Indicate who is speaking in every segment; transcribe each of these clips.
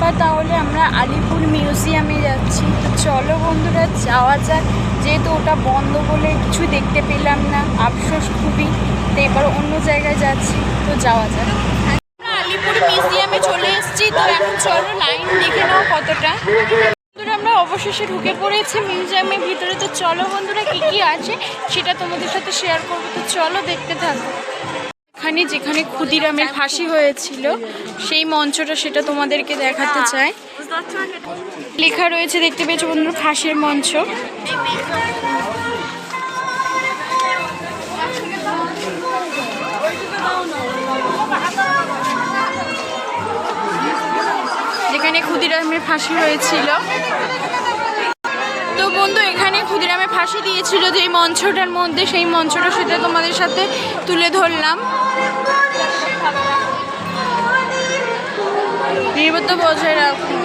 Speaker 1: এবার তাহলে আমরা আলিপুর মিউজিয়ামে যাচ্ছি। তো চলো বন্ধুরা, যাওয়া যাক। যেহেতু ওটা বন্ধ বলে কিছু দেখতে পেলাম না, আফসোস খুবই। তো এবার অন্য জায়গায় যাচ্ছি, তো যাওয়া যাক। আমরা আলিপুর মিউজিয়ামে চলে এসেছি, তো এখন চলো লাইন দেখে নাও কতটা। বন্ধুরা, আমরা অবশেষে ঢুকে পড়েছি মিউজিয়ামের ভিতরে। তো চলো বন্ধুরা, কী কী আছে সেটা তোমাদের সাথে শেয়ার করব। তো চলো দেখতে থাকো। এখানে যেখানে ক্ষুদিরামের ফাঁসি হয়েছিল, সেই মঞ্চটা সেটা তোমাদেরকে দেখাতে চাই। লেখা রয়েছে, দেখতে পেয়েছ বন্ধুরা, ফাঁসির মঞ্চ। যেখানে ক্ষুদিরামের ফাঁসি হয়েছিল তো বন্ধু, এখানে ক্ষুদিরামে ফাঁসি দিয়েছিল যে মঞ্চটার মধ্যে, সেই মঞ্চটা সেটা তোমাদের সাথে তুলে ধরলাম। বজায় রাখুন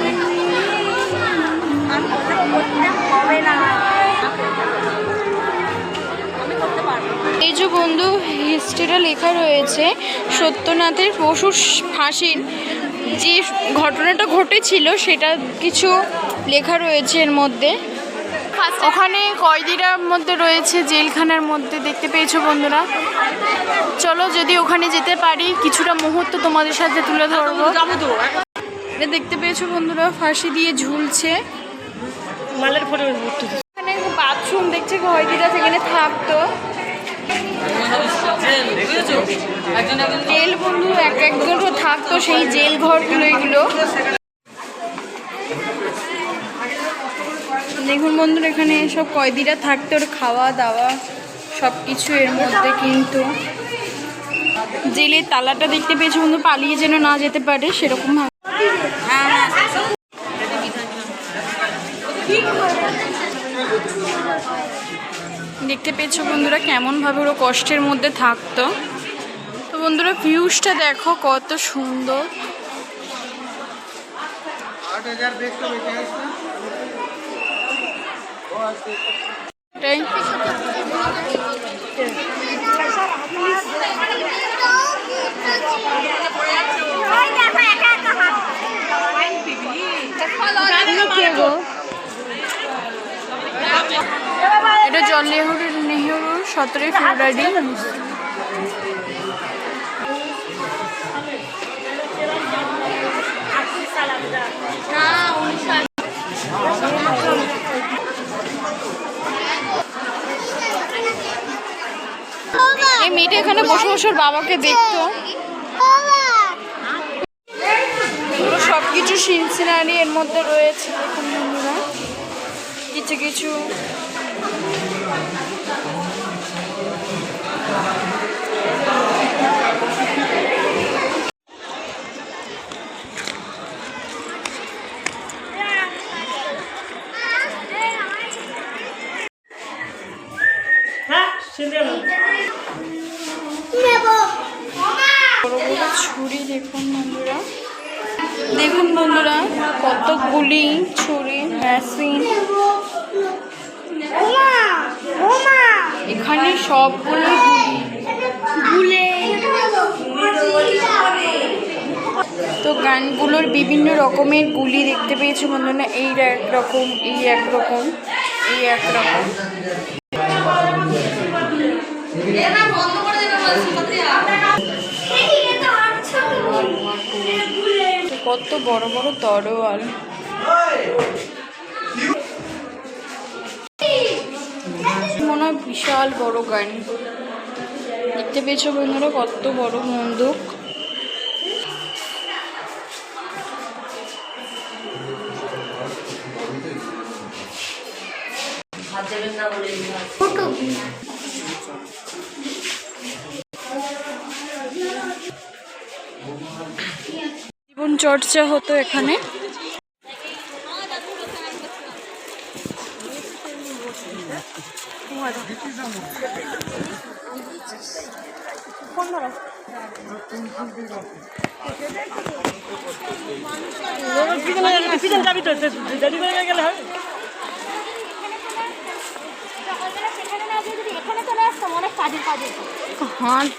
Speaker 1: এই যে বন্ধু হিস্ট্রিটা লেখা রয়েছে, সত্যনাথের পশুর ফাঁসির যে ঘটনাটা ঘটেছিল, সেটা কিছু লেখা রয়েছে এর মধ্যে। ওখানে কয়দিরার মধ্যে রয়েছে জেলখানার মধ্যে দেখতে পেয়েছ বন্ধুরা। চলো যদি ওখানে যেতে পারি কিছুটা মুহূর্ত তোমাদের সাথে তুলে ধরবো। দেখতে পেয়েছ বন্ধুরা ফাঁসি দিয়ে ঝুলছে।
Speaker 2: মালের ফটো
Speaker 1: এখানে বাথরুম দেখছে কয়দিরা সেখানে থাকতো। জেল বন্ধু এক একজন থাকতো সেই জেল ঘরগুলো এগুলো। দেখুন বন্ধুরা, এখানে সব কয়দিরা থাকতো ওর খাওয়া দাওয়া সব কিছু এর মধ্যে কিন্তু। জেলে তালাটা দেখতে পেয়েছি বন্ধু, পালিয়ে যেন না যেতে পারে, সেরকম দেখতে পেয়েছ বন্ধুরা কেমনভাবে ওরা কষ্টের মধ্যে থাকতো। তো বন্ধুরা ভিউসটা দেখো কত সুন্দর। এটাই? এটা জল নেহরুর নেহরুর সতেরোই ফেব্রুয়ারি এই মেয়েটা এখানে বসে বসে বাবাকে দেখতো। সব কিছু সিনসিনারি এর মধ্যে রয়েছে কিছু কিছু।
Speaker 2: হ্যাঁ
Speaker 1: দেখুন বন্ধুরা। দেখুন বন্ধুরা কত গুলি ছুরি মেশিন। এখানে সবগুলো গুলি। তো গানগুলোর বিভিন্ন রকমের গুলি দেখতে পেয়েছ বন্ধুরা। এই এক রকম এই একরকম। এই এক রকম তো কত বড় বড় তরোয়াল। মনে হয় বিশাল বড় গান দেখতে পেয়েছ বন্ধুরা, কত বড় বন্দুক। চর্চা হতো এখানে।
Speaker 2: হয়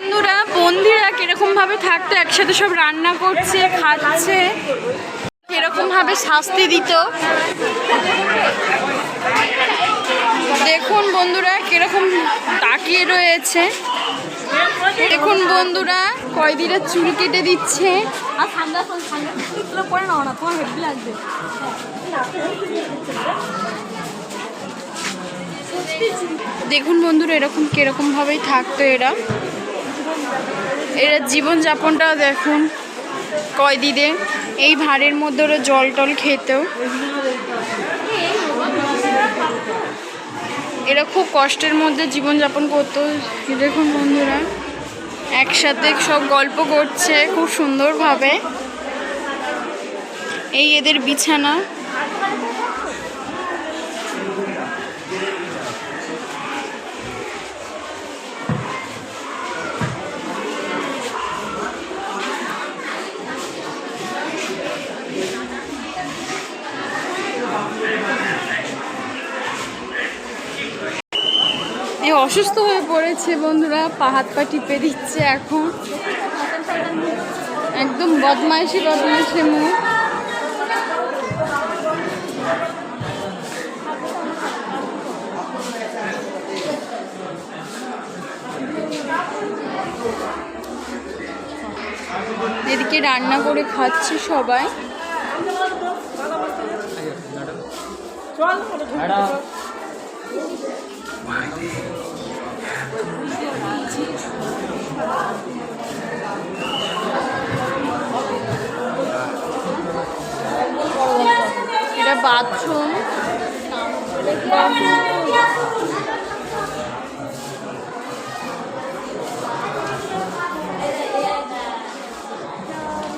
Speaker 2: বন্ধুরা, বন্দিরা
Speaker 1: কীরকম ভাবে থাকতো, একসাথে সব রান্না করছে, খাচ্ছে? কীরকম ভাবে শাস্তি দিত? দেখুন বন্ধুরা, কীরকম তাকিয়ে রয়েছে। দেখুন বন্ধুরা কয়দিরা চুল কেটে দিচ্ছে। দেখুন বন্ধুরা, এরকম কীরকম ভাবেই থাকতো এরা। এরা জীবনযাপনটা দেখুন কয়দিদের এই ভাড়ের মধ্যে ওরা জল টল খেত। এরা খুব কষ্টের মধ্যে জীবনযাপন করতো। দেখুন বন্ধুরা, একসাথে সব গল্প করছে খুব সুন্দরভাবে। এই এদের বিছানা অসুস্থ হয়ে পড়েছে বন্ধুরা পা হাত পা টিপে দিচ্ছে এখন। একদম বদমাইশি বদমাইশি মুখ। এদিকে রান্না করে খাচ্ছে সবাই। এটা বাথরুম।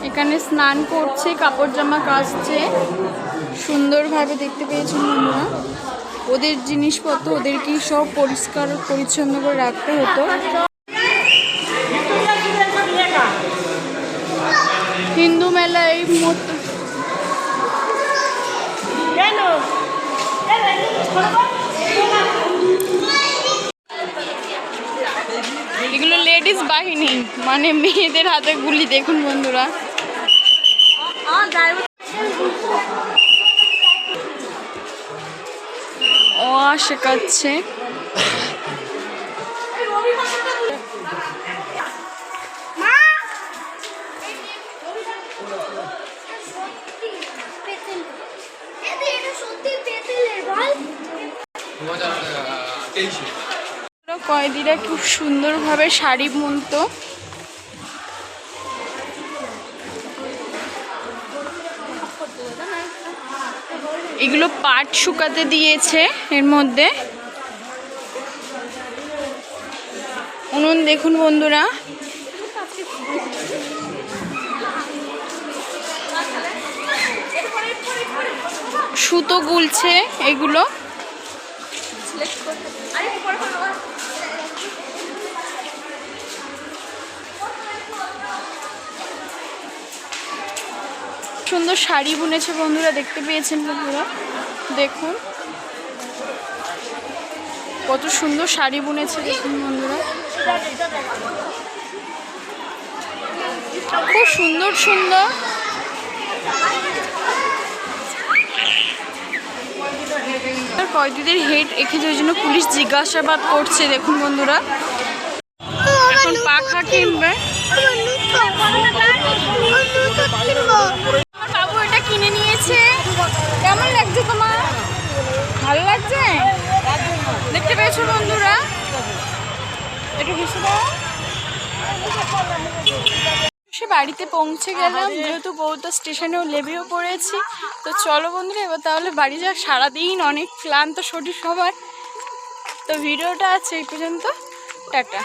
Speaker 1: এখানে স্নান করছে, কাপড় জামা কাচছে। সুন্দরভাবে দেখতে পেয়েছেন বন্ধুরা ওদের জিনিসপত্র ওদেরকেই সব পরিষ্কার, পরিচ্ছন্ন করে রাখতে হতো। হিন্দু মেলা এই মুহূর্তে। এগুলো লেডিস বাহিনী মানে মেয়েদের হাতে গুলি দেখুন বন্ধুরা। ও শেখাচ্ছে কয়েদিরা খুব সুন্দরভাবে শাড়ি বুনতো। এগুলো পাট শুকাতে দিয়েছে এর মধ্যে। উনুন দেখুন বন্ধুরা। সুতো গুলছে এগুলো। সুন্দর শাড়ি বুনেছে বন্ধুরা, দেখতে পেয়েছেন বন্ধুরা। দেখুন। কত সুন্দর শাড়ি বুনেছে, দেখুন বন্ধুরা। খুব সুন্দর সুন্দর। কয়েদিদের হেড রেখেছে ওই জন্য পুলিশ জিজ্ঞাসাবাদ করছে, দেখুন বন্ধুরা। এখন পাখা কিনবে। নিয়েছে কেমন লাগছে তোমার? ভালো লাগছে? দেখতে পেয়েছ বন্ধুরা? একটু দাও। সে বাড়িতে পৌঁছে গেলাম যেহেতু বৌদ্ধ স্টেশনেও লেবেও পড়েছি। তো চলো বন্ধুরা এবার তাহলে বাড়ি যা সারাদিন অনেক ক্লান্ত শরীর সবার তো ভিডিওটা আছে এই পর্যন্ত। টাটা।